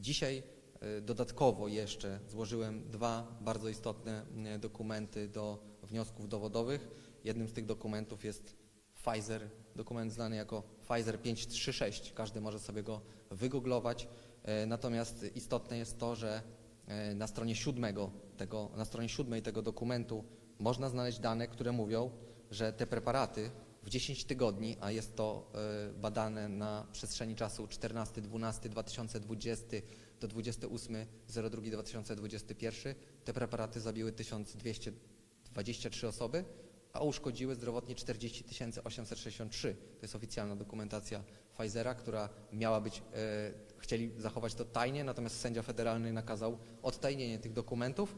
Dzisiaj e, dodatkowo jeszcze złożyłem dwa bardzo istotne e, dokumenty do wniosków dowodowych. Jednym z tych dokumentów jest Pfizer, dokument znany jako Pfizer 536. Każdy może sobie go wygooglować. E, Natomiast istotne jest to, że e, na stronie siódmego tego, na stronie siódmej tego dokumentu można znaleźć dane, które mówią, że te preparaty 10 tygodni, a jest to e, badane na przestrzeni czasu 14-12-2020 do 28-02-2021, te preparaty zabiły 1223 osoby, a uszkodziły zdrowotnie 40 863. To jest oficjalna dokumentacja Pfizera, która miała być, e, chcieli zachować to tajnie, natomiast sędzia federalny nakazał odtajnienie tych dokumentów.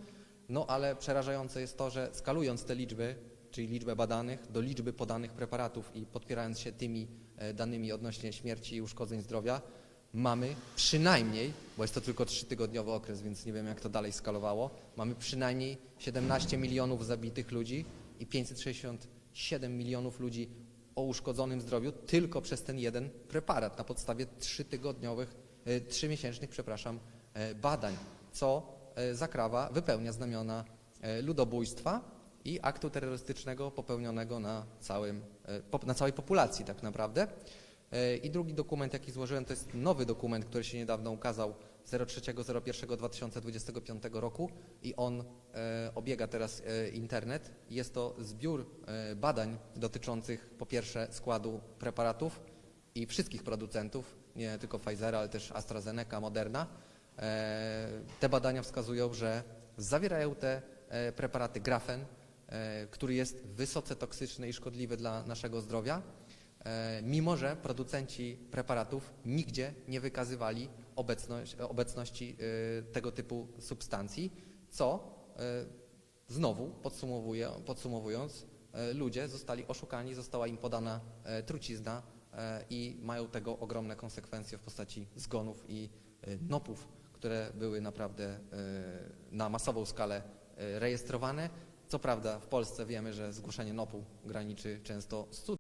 No ale przerażające jest to, że skalując te liczby, czyli liczbę badanych do liczby podanych preparatów i podpierając się tymi e, danymi odnośnie śmierci i uszkodzeń zdrowia, mamy przynajmniej, bo jest to tylko trzytygodniowy okres, więc nie wiem jak to dalej skalowało, mamy przynajmniej 17 milionów zabitych ludzi i 567 milionów ludzi o uszkodzonym zdrowiu tylko przez ten jeden preparat na podstawie trzytygodniowych, e, trzymiesięcznych, przepraszam, e, badań, co zakrawa, wypełnia znamiona ludobójstwa i aktu terrorystycznego popełnionego na, całym, e, na całej populacji tak naprawdę. E, I drugi dokument, jaki złożyłem, to jest nowy dokument, który się niedawno ukazał 03.01.2025 roku i on e, obiega teraz internet. Jest to zbiór badań dotyczących po pierwsze składu preparatów i wszystkich producentów, nie tylko Pfizera, ale też AstraZeneca, Moderna. Te badania wskazują, że zawierają te preparaty grafen, który jest wysoce toksyczny i szkodliwy dla naszego zdrowia, e, mimo że producenci preparatów nigdzie nie wykazywali obecność, obecności e, tego typu substancji, co e, znowu podsumowując, e, ludzie zostali oszukani, została im podana e, trucizna e, i mają tego ogromne konsekwencje w postaci zgonów i e, nopów, które były naprawdę e, na masową skalę e, rejestrowane. Co prawda w Polsce wiemy, że zgłoszenie NOP-u graniczy często z cudem.